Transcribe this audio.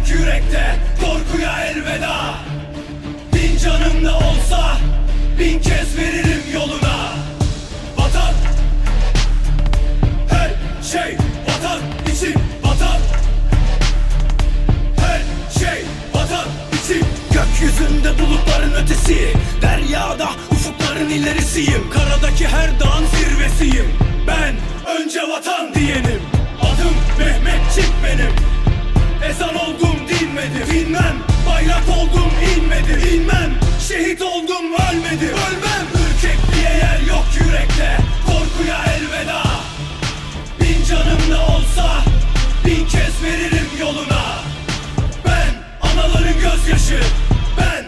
yok yürekte Korkuya elveda. Bin canım da olsa Bin kez veririm yoluna. Vatan Her şey vatan için vatan. Her şey vatan için. Gökyüzünde bulutların ötesi Deryada ufukların ilerisiyim. Karadaki her dağın zirvesiyim. Ben önce vatan diyenim. Adım Mehmet Bayrak oldum inmedi inmem. Şehit oldum ölmedi ölmem. Ürkek diye yer yok yürekte. Korkuya elveda. Bin canım da olsa Bin kez verir